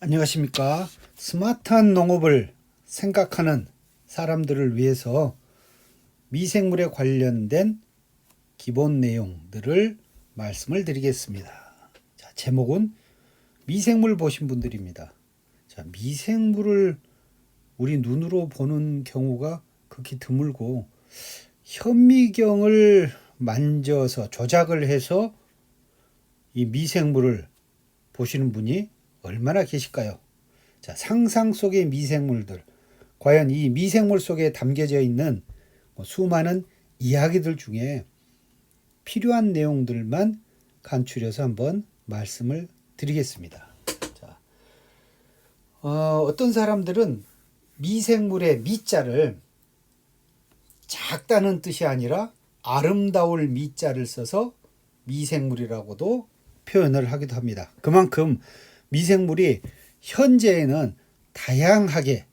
안녕하십니까. 스마트한 농업을 생각하는 사람들을 위해서 미생물에 관련된 기본 내용들을 말씀을 드리겠습니다. 자, 제목은 미생물 보신 분들입니다. 자, 미생물을 우리 눈으로 보는 경우가 극히 드물고 현미경을 만져서 조작을 해서 이 미생물을 보시는 분이 얼마나 계실까요? 자, 상상 속의 미생물들. 과연 이 미생물 속에 담겨져 있는 뭐 수많은 이야기들 중에 필요한 내용들만 간추려서 한번 말씀을 드리겠습니다. 자, 어, 어떤 사람들은 미생물의 미자를 작다는 뜻이 아니라 아름다울 미자를 써서 미생물이라고도 표현을 하기도 합니다. 그만큼 미생물이 현재에는 다양하게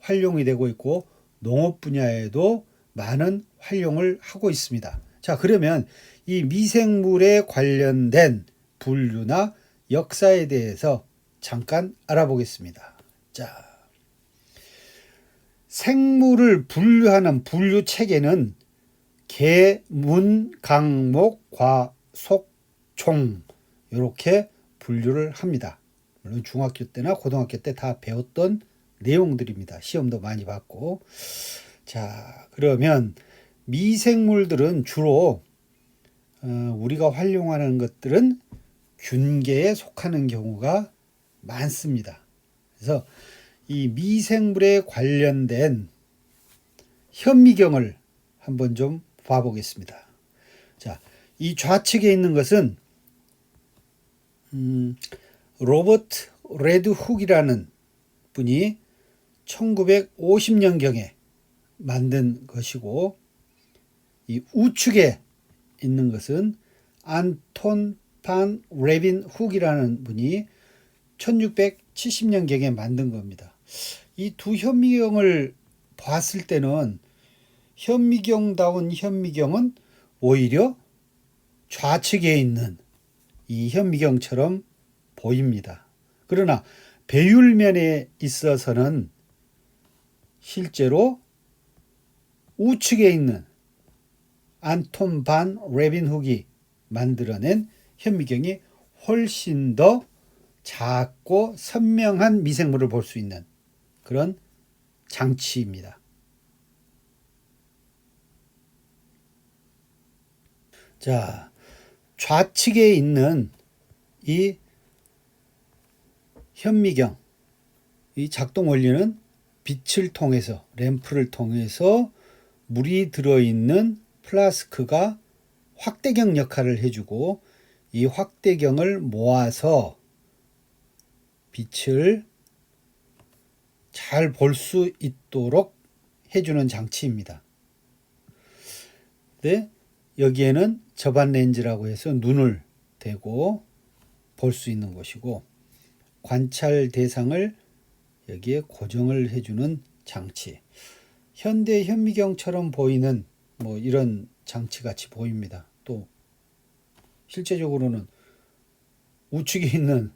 활용이 되고 있고 농업 분야에도 많은 활용을 하고 있습니다. 자, 그러면 이 미생물에 관련된 분류나 역사에 대해서 잠깐 알아보겠습니다. 자, 생물을 분류하는 분류 체계는 개, 문, 강 목, 과, 속, 총 이렇게 분류를 합니다. 물론 중학교 때나 고등학교 때 다 배웠던 내용들입니다. 시험도 많이 봤고. 자, 그러면 미생물들은 주로 어, 우리가 활용하는 것들은 균계에 속하는 경우가 많습니다. 그래서 이 미생물에 관련된 현미경을 한번 좀 봐보겠습니다. 자, 이 좌측에 있는 것은 음, 로버트 레드 훅이라는 분이 1950년경에 만든 것이고 이 우측에 있는 것은 안톤 판 레빈 훅이라는 분이 1670년경에 만든 겁니다. 이 두 현미경을 봤을 때는 현미경다운 현미경은 오히려 좌측에 있는 이 현미경처럼 보입니다. 그러나 배율면에 있어서는 실제로 우측에 있는 안톤 반 레빈 훅이 만들어낸 현미경이 훨씬 더 작고 선명한 미생물을 볼 수 있는 그런 장치입니다. 자, 좌측에 있는 이 현미경, 이 작동 원리는 빛을 통해서, 램프를 통해서 물이 들어있는 플라스크가 확대경 역할을 해주고 이 확대경을 모아서 빛을 잘 볼 수 있도록 해주는 장치입니다. 네, 여기에는 접안 렌즈라고 해서 눈을 대고 볼 수 있는 것이고 관찰 대상을 여기에 고정을 해주는 장치. 현대 현미경처럼 보이는 뭐 이런 장치 같이 보입니다. 또 실제적으로는 우측에 있는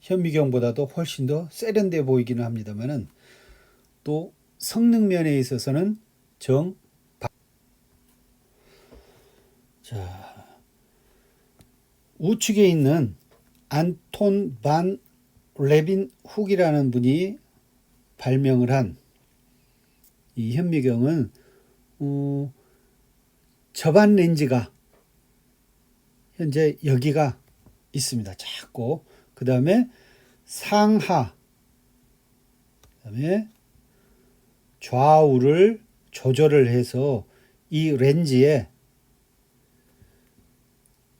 현미경보다도 훨씬 더 세련돼 보이기는 합니다만은 또 성능 면에 있어서는 정 자, 우측에 있는 안톤 반 레빈 훅이라는 분이 발명을 한 이 현미경은 어, 접안 렌즈가 현재 여기가 있습니다. 작고 그 다음에 상하 그 다음에 좌우를 조절을 해서 이 렌즈에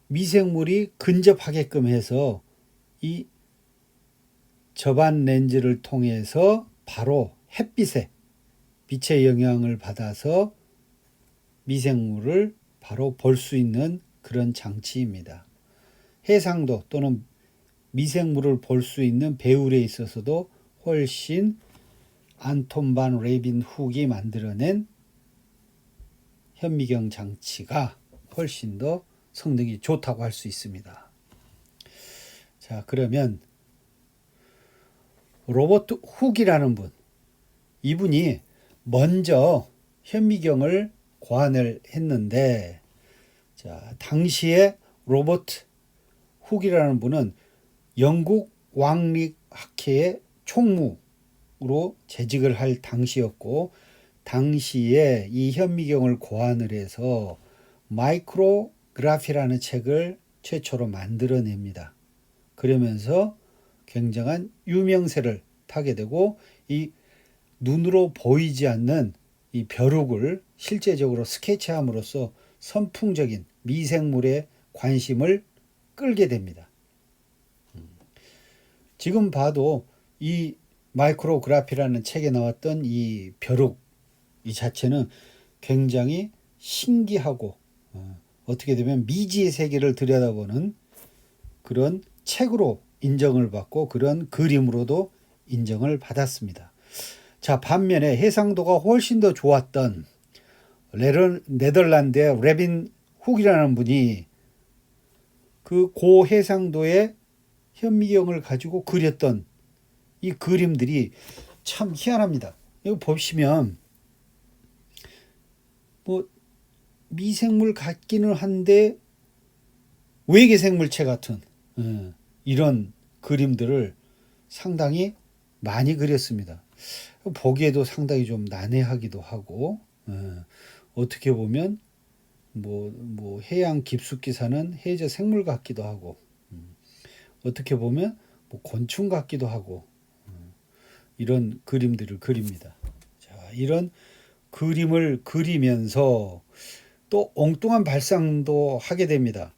미생물이 근접하게끔 해서 이 접안 렌즈를 통해서 바로 햇빛에 빛의 영향을 받아서 미생물을 바로 볼 수 있는 그런 장치입니다. 해상도 또는 미생물을 볼 수 있는 배울에 있어서도 훨씬 안톤 반 레빈 훅이 만들어낸 현미경 장치가 훨씬 더 성능이 좋다고 할 수 있습니다. 자, 그러면 로버트 훅이라는 분, 이분이 먼저 현미경을 고안을 했는데, 자, 당시에 로버트 훅이라는 분은 영국 왕립 학회의 총무로 재직을 할 당시였고, 당시에 이 현미경을 고안을 해서 마이크로그라피라는 책을 최초로 만들어냅니다. 그러면서 굉장한 유명세를 타게 되고 이 눈으로 보이지 않는 이 벼룩을 실제적으로 스케치함으로써 선풍적인 미생물에 관심을 끌게 됩니다. 음. 지금 봐도 이 마이크로그라피라는 책에 나왔던 이 벼룩 이 자체는 굉장히 신기하고 어, 어떻게 되면 미지의 세계를 들여다보는 그런 책으로 인정을 받고 그런 그림으로도 인정을 받았습니다. 자, 반면에 해상도가 훨씬 더 좋았던 레런, 네덜란드의 레빈 훅이라는 분이 그 고해상도의 현미경을 가지고 그렸던 이 그림들이 참 희한합니다. 이거 보시면 뭐 미생물 같기는 한데 외계 생물체 같은 예, 이런 그림들을 상당히 많이 그렸습니다. 보기에도 상당히 좀 난해하기도 하고 예, 어떻게 보면 뭐, 뭐 해양 깊숙이 사는 해저 생물 같기도 하고 음, 어떻게 보면 뭐 곤충 같기도 하고 음, 이런 그림들을 그립니다. 자, 이런 그림을 그리면서 또 엉뚱한 발상도 하게 됩니다.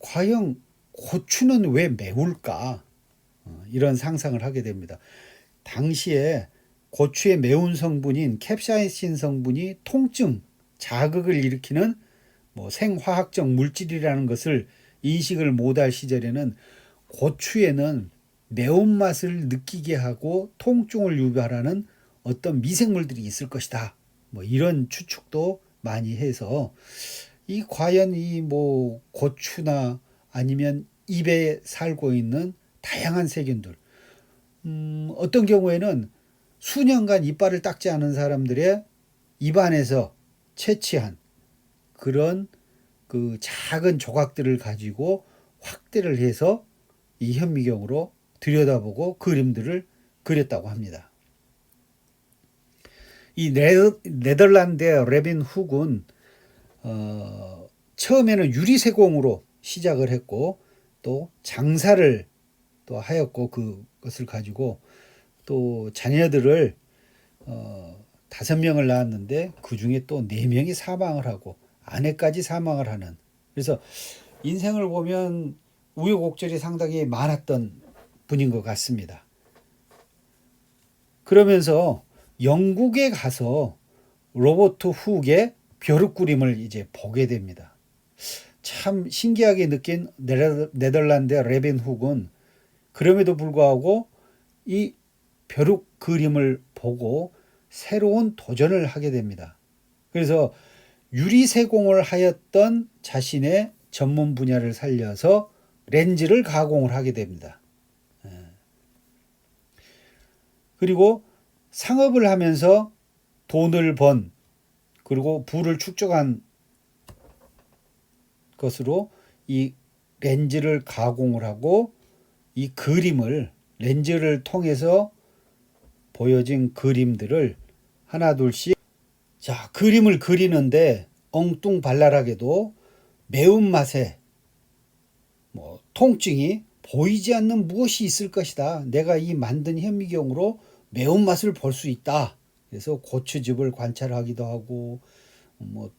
과연 고추는 왜 매울까? 어, 이런 상상을 하게 됩니다. 당시에 고추의 매운 성분인 캡사이신 성분이 통증, 자극을 일으키는 뭐 생화학적 물질이라는 것을 인식을 못할 시절에는 고추에는 매운맛을 느끼게 하고 통증을 유발하는 어떤 미생물들이 있을 것이다. 뭐 이런 추측도 많이 해서 이 과연 이 뭐 고추나 아니면 입에 살고 있는 다양한 세균들 음, 어떤 경우에는 수년간 이빨을 닦지 않은 사람들의 입안에서 채취한 그런 그 작은 조각들을 가지고 확대를 해서 이 현미경으로 들여다보고 그림들을 그렸다고 합니다. 이 네덜란드의 레빈 훅은 어, 처음에는 유리세공으로 시작을 했고 또 장사를 또 하였고 그것을 가지고 또 자녀들을 어, 다섯 명을 낳았는데 그 중에 또 네 명이 사망을 하고 아내까지 사망을 하는 그래서 인생을 보면 우여곡절이 상당히 많았던 분인 것 같습니다. 그러면서 영국에 가서 로버트 훅의 벼룩 그림을 이제 보게 됩니다. 참 신기하게 느낀 네덜란드의 레빈 훅은 그럼에도 불구하고 이 벼룩 그림을 보고 새로운 도전을 하게 됩니다. 그래서 유리 세공을 하였던 자신의 전문 분야를 살려서 렌즈를 가공을 하게 됩니다. 예. 그리고 상업을 하면서 돈을 번 그리고 부를 축적한 것으로 이 렌즈를 가공을 하고 이 그림을 렌즈를 통해서 보여진 그림들을 하나 둘씩 자 그림을 그리는데 엉뚱발랄하게도 매운맛에 뭐 통증이 보이지 않는 무엇이 있을 것이다. 내가 이 만든 현미경으로 매운맛을 볼 수 있다. 그래서 고추즙을 관찰하기도 하고 뭐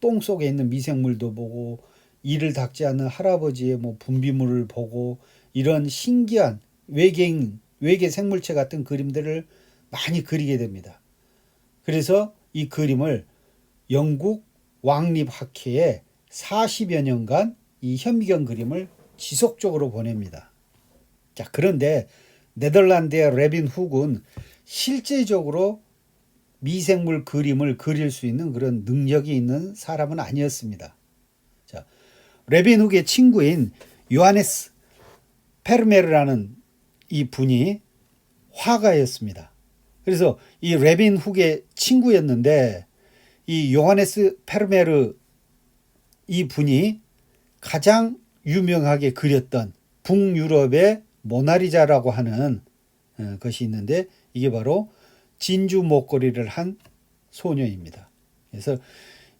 똥 속에 있는 미생물도 보고 이를 닦지 않는 할아버지의 뭐 분비물을 보고 이런 신기한 외계인 외계 생물체 같은 그림들을 많이 그리게 됩니다. 그래서 이 그림을 영국 왕립학회에 40여 년간 이 현미경 그림을 지속적으로 보냅니다. 자, 그런데 네덜란드의 레빈 훅은 실제적으로 미생물 그림을 그릴 수 있는 그런 능력이 있는 사람은 아니었습니다. 자, 레빈 훅의 친구인 요하네스 페르메르라는 이 분이 화가였습니다. 그래서 이 레빈 훅의 친구였는데 이 요하네스 페르메르 이 분이 가장 유명하게 그렸던 북유럽의 모나리자라고 하는 어, 것이 있는데 이게 바로 진주 목걸이를 한 소녀입니다. 그래서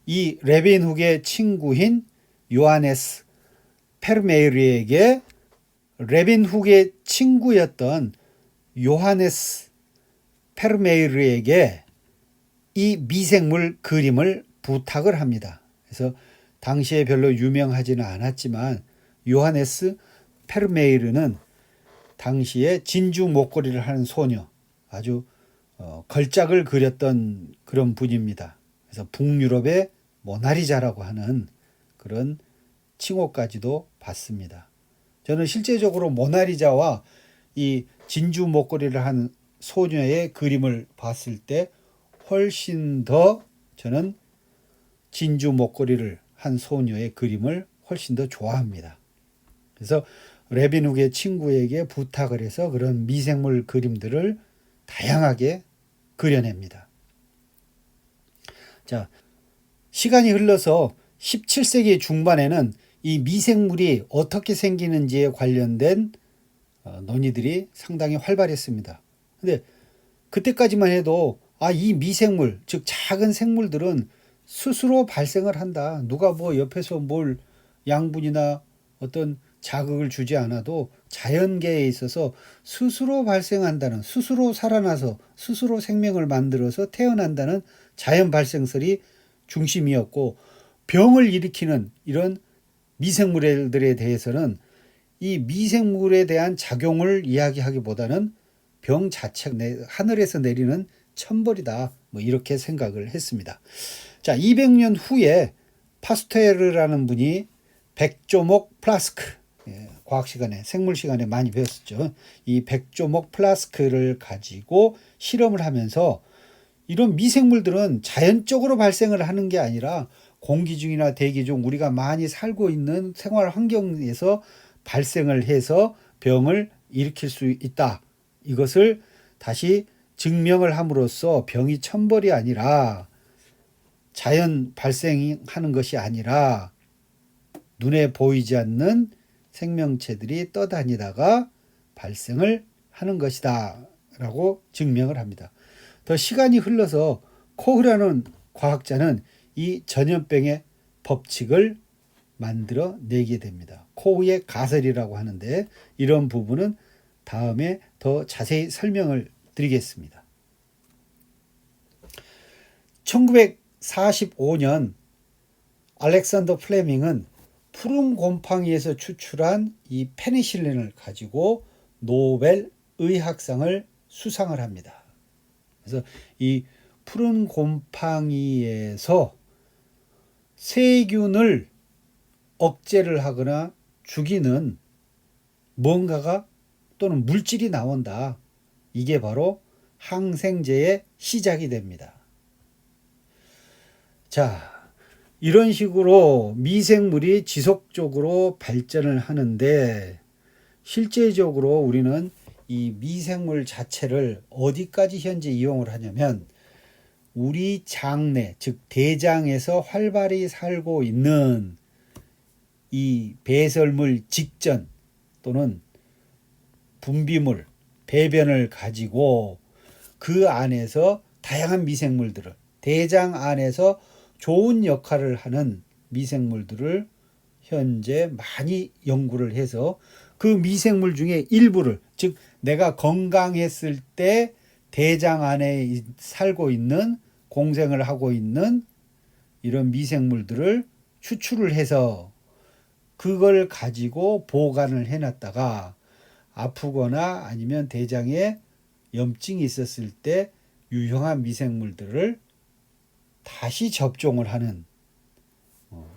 이 레빈 훅의 친구인 요하네스 페르메르에게 레빈 훅의 친구였던 요하네스 페르메르에게 이 미생물 그림을 부탁을 합니다. 그래서 당시에 별로 유명하지는 않았지만 요하네스 페르메이르는 당시에 진주 목걸이를 하는 소녀 아주 어, 걸작을 그렸던 그런 분입니다. 그래서 북유럽의 모나리자라고 하는 그런 칭호까지도 받습니다. 저는 실제적으로 모나리자와 이 진주 목걸이를 한 소녀의 그림을 봤을 때 훨씬 더 저는 진주 목걸이를 한 소녀의 그림을 훨씬 더 좋아합니다. 그래서 레빈욱의 친구에게 부탁을 해서 그런 미생물 그림들을 다양하게 그려냅니다. 자, 시간이 흘러서 17세기 중반에는 이 미생물이 어떻게 생기는지에 관련된 어, 논의들이 상당히 활발했습니다. 근데 그때까지만 해도 아, 이 미생물, 즉 작은 생물들은 스스로 발생을 한다. 누가 뭐 옆에서 뭘 양분이나 어떤 자극을 주지 않아도 자연계에 있어서 스스로 발생한다는, 스스로 살아나서 스스로 생명을 만들어서 태어난다는 자연 발생설이 중심이었고 병을 일으키는 이런 미생물들에 대해서는 이 미생물에 대한 작용을 이야기하기보다는 병 자체 하늘에서 내리는 천벌이다. 뭐 이렇게 생각을 했습니다. 자, 200년 후에 파스테르라는 분이 백조목 플라스크 예, 과학 시간에 생물 시간에 많이 배웠었죠. 이 백조목 플라스크를 가지고 실험을 하면서 이런 미생물들은 자연적으로 발생을 하는 게 아니라 공기 중이나 대기 중 우리가 많이 살고 있는 생활 환경에서 발생을 해서 병을 일으킬 수 있다. 이것을 다시 증명을 함으로써 병이 천벌이 아니라 자연 발생하는 것이 아니라 눈에 보이지 않는 생명체들이 떠다니다가 발생을 하는 것이다. 라고 증명을 합니다. 더 시간이 흘러서 코흐라는 과학자는 이 전염병의 법칙을 만들어 내게 됩니다. 코우의 가설이라고 하는데 이런 부분은 다음에 더 자세히 설명을 드리겠습니다. 1945년 알렉산더 플레밍은 푸른 곰팡이에서 추출한 이 페니실린을 가지고 노벨 의학상을 수상을 합니다. 그래서 이 푸른 곰팡이에서 세균을 억제를 하거나 죽이는 뭔가가 또는 물질이 나온다. 이게 바로 항생제의 시작이 됩니다. 자, 이런 식으로 미생물이 지속적으로 발전을 하는데 실제적으로 우리는 이 미생물 자체를 어디까지 현재 이용을 하냐면 우리 장내, 즉 대장에서 활발히 살고 있는 이 배설물 직전 또는 분비물, 배변을 가지고 그 안에서 다양한 미생물들을 대장 안에서 좋은 역할을 하는 미생물들을 현재 많이 연구를 해서 그 미생물 중에 일부를 즉 내가 건강했을 때 대장 안에 살고 있는 공생을 하고 있는 이런 미생물들을 추출을 해서 그걸 가지고 보관을 해놨다가 아프거나 아니면 대장에 염증이 있었을 때 유용한 미생물들을 다시 접종을 하는 어,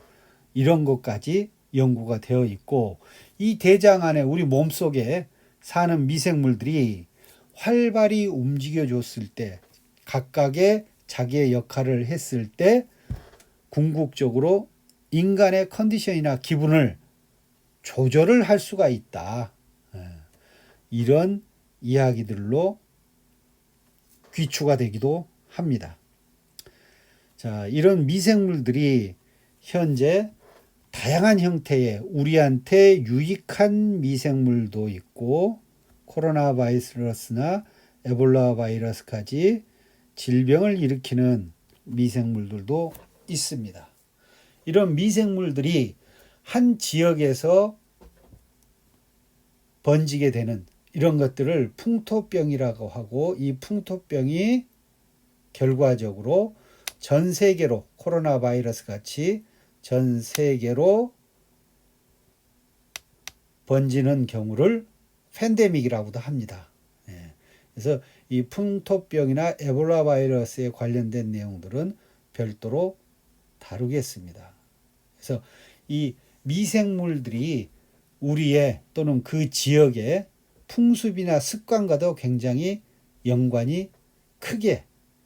이런 것까지 연구가 되어 있고 이 대장 안에 우리 몸 속에 사는 미생물들이 활발히 움직여 줬을 때 각각의 자기의 역할을 했을 때 궁극적으로 인간의 컨디션이나 기분을 조절을 할 수가 있다. 예. 이런 이야기들로 귀추가 되기도 합니다. 자, 이런 미생물들이 현재 다양한 형태의 우리한테 유익한 미생물도 있고 코로나 바이러스나 에볼라 바이러스까지 질병을 일으키는 미생물들도 있습니다. 이런 미생물들이 한 지역에서 번지게 되는 이런 것들을 풍토병이라고 하고 이 풍토병이 결과적으로 전 세계로 코로나 바이러스 같이 전 세계로 번지는 경우를 팬데믹이라고도 합니다. 예. 그래서 이 풍토병이나 에볼라 바이러스에 관련된 내용들은 별도로 다루겠습니다. 그래서 이 미생물들이 우리의 또는 그 지역의 풍습이나 습관과도 굉장히 연관이 크게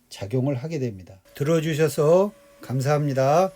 작용을 하게 됩니다. 들어주셔서 감사합니다.